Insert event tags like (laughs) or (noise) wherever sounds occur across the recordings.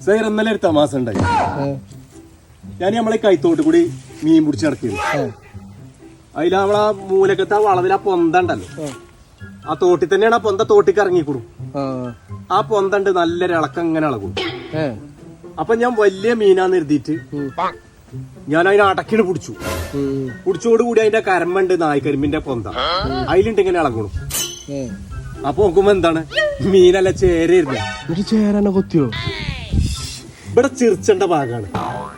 സൈർ ഇന്നലെ ഒരു തമാസ ഉണ്ടായി ഞാൻ നമ്മളെ കൈത്തോട്ട് കൂടി മീൻ പിടിച്ച് നടക്കുന്നു അതിൽ നമ്മളെ മൂലക്കത്തെ ആ വളവിൽ ആ പൊന്ത ഉണ്ടല്ലോ. ആ തോട്ടിൽ തന്നെയാണ് ആ പൊന്ത തോട്ടിക്ക് ഇറങ്ങിക്കൂടും. ആ. പൊന്തണ്ട് നല്ലൊരു ഇളക്കം ഇങ്ങനെ ഇളകും. അപ്പൊ ഞാൻ വലിയ മീനാന്ന് എഴുതിയിട്ട് ഞാൻ അതിനെ അടക്കിന് പിടിച്ചു. പിടിച്ചോട് കൂടി അതിന്റെ കരമ്പുണ്ട് നായ്ക്കരിമ്പിന്റെ പൊന്ത. അതിലുണ്ട് ഇങ്ങനെ ഇളകണം അപ്പൊ നോക്കുമ്പോ എന്താണ്? മീനല്ല ചേരയിരുന്നു ചേരാനെ കൊത്തിയോ? ഇവിടെ ചിരിച്ചേണ്ട ഭാഗമാണ്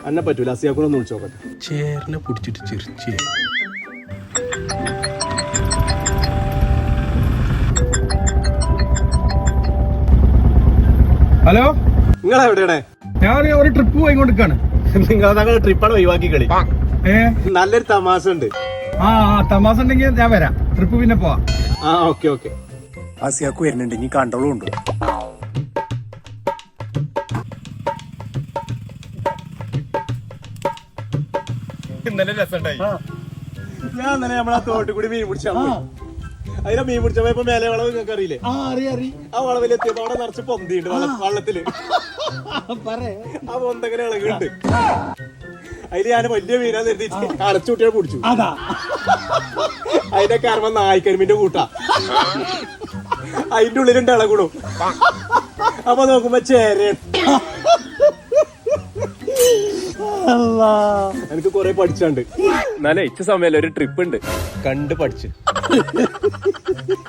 അന്നെ പറ്റൂല അസിയാക്കൂടെ വിളിച്ചു നോക്കട്ടെ. ചേറിനെ പിടിച്ചിട്ട് ചിരിച്ചേ. ഹലോ? നിങ്ങൾ എവിടെയാണ് ഞാൻ ഒരു ട്രിപ്പ് പോയിക്കൊണ്ടിരിക്കാണ്. നിങ്ങൾ താങ്കൾ ട്രിപ്പാണ് ഒഴിവാക്കി കളി. ഏ? നല്ലൊരു തമാശ ഉണ്ട്. ആ തമാശ തമാസ ഉണ്ടെങ്കിൽ ഞാൻ വരാം. ട്രിപ്പ് പിന്നെ പോവാം. ആ ഓക്കെ ഓക്കെ. ആസിയാക്ക് വരുന്നുണ്ട് ഇനി കണ്ടോളും ഉണ്ട്. ഇന്നലെ രസമുണ്ടായി. ഞാൻ ഇന്നലെ നമ്മളെ തോട്ടിൽ കൂടി മീൻ പിടിച്ചാ പോയി. അതിനെ മീൻ പിടിച്ചപ്പോ ഇപ്പൊ മേലെ വളവ് നിങ്ങൾക്ക് അറിയില്ലേ? ആ വളവിലെത്തിയപ്പോ അവിടെ നിറച്ച് പൊന്തിയുണ്ട് വള്ള- വള്ളത്തിൽ. ആ പൊന്തങ്ങനെ ഇളകുണ്ട് അതിൽ ഞാൻ വലിയ മീനാന്ന് അരച്ചു അടച്ചുകൂട്ടിയെ പിടിച്ചു. അതാ. അതിന്റെ കാരണം നായ്ക്കരിമിന്റെ കൂട്ടാ. അതിന്റെ ഉള്ളിലുണ്ട് ഇളകൂടും അപ്പൊ നോക്കുമ്പോ ചേരയാണ്. എനിക്ക് കൊറേ പഠിച്ചാണ്ട്. എന്നാലേ ഇച്ച സമയല്ല ഒരു ട്രിപ്പ് ഉണ്ട്. കണ്ട് പഠിച്ച്. (laughs)